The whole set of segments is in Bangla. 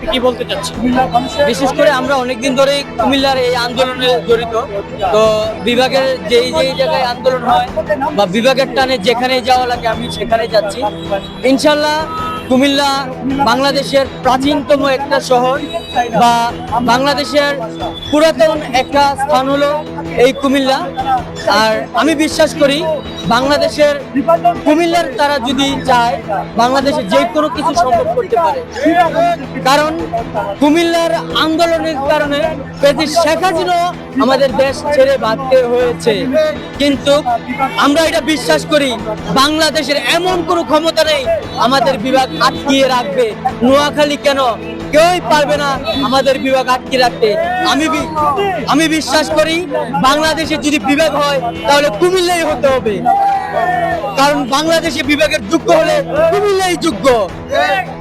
আপনি কি বলতে চাচ্ছেন? বিশেষ করে আমরা অনেকদিন ধরে কুমিল্লার এই আন্দোলনে জড়িত। তো বিভাগের যেই যেই জায়গায় আন্দোলন হয় বা বিভাগের টানে যেখানে যাওয়া লাগে আমি সেখানে যাচ্ছি। ইনশাল্লাহ কুমিল্লা বাংলাদেশের প্রাচীনতম একটা শহর বা বাংলাদেশের পুরাতন একটা স্থান হলো এই কুমিল্লা। আর আমি বিশ্বাস করি, বাংলাদেশের কুমিল্লার তারা যদি চায় বাংলাদেশে যে কোনো কিছু সম্ভব করতে পারে। কারণ কুমিল্লার আন্দোলনের কারণে প্রেসিডেন্ট শেখ হাসিনাও আমাদের দেশ ছেড়ে ভাগতে হয়েছে। কিন্তু আমরা এটা বিশ্বাস করি, বাংলাদেশের এমন কোনো ক্ষমতা নেই, আমাদের বিভাগ আটকিয়ে রাখবে। নোয়াখালী কেন? কেউই পারবে না আমাদের বিভাগ আটকে রাখতে। আমি আমি বিশ্বাস করি, বাংলাদেশে যদি বিভাগ হয়, তাহলে কুমিল্লাই হতে হবে। কারণ বাংলাদেশে বিভাগের যোগ্য হলে কুমিল্লাই যোগ্য।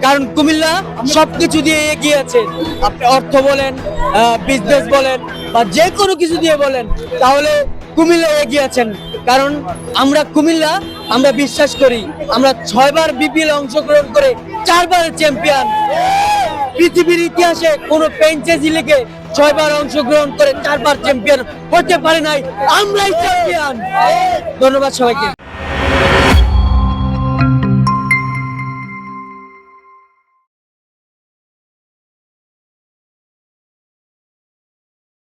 কারণ কুমিল্লা সবকিছু দিয়ে এগিয়ে আছে। আপনি অর্থ বলেন বিজনেস বলেন, বা যে কোনো কিছু দিয়ে বলেন, তাহলে কুমিল্লা এগিয়ে আছেন। কারণ আমরা কুমিল্লা, আমরা বিশ্বাস করি, আমরা ছয়বার বিপিএল অংশগ্রহণ করে চারবার চ্যাম্পিয়ন পৃথিবীর ইতিহাসে কোনো ফ্র্যাঞ্চাইজি লিগে ছয়বার অংশগ্রহণ করে চারবার চ্যাম্পিয়ন হতে পারে নাই। আমরাই চ্যাম্পিয়ন ধন্যবাদ সবাইকে।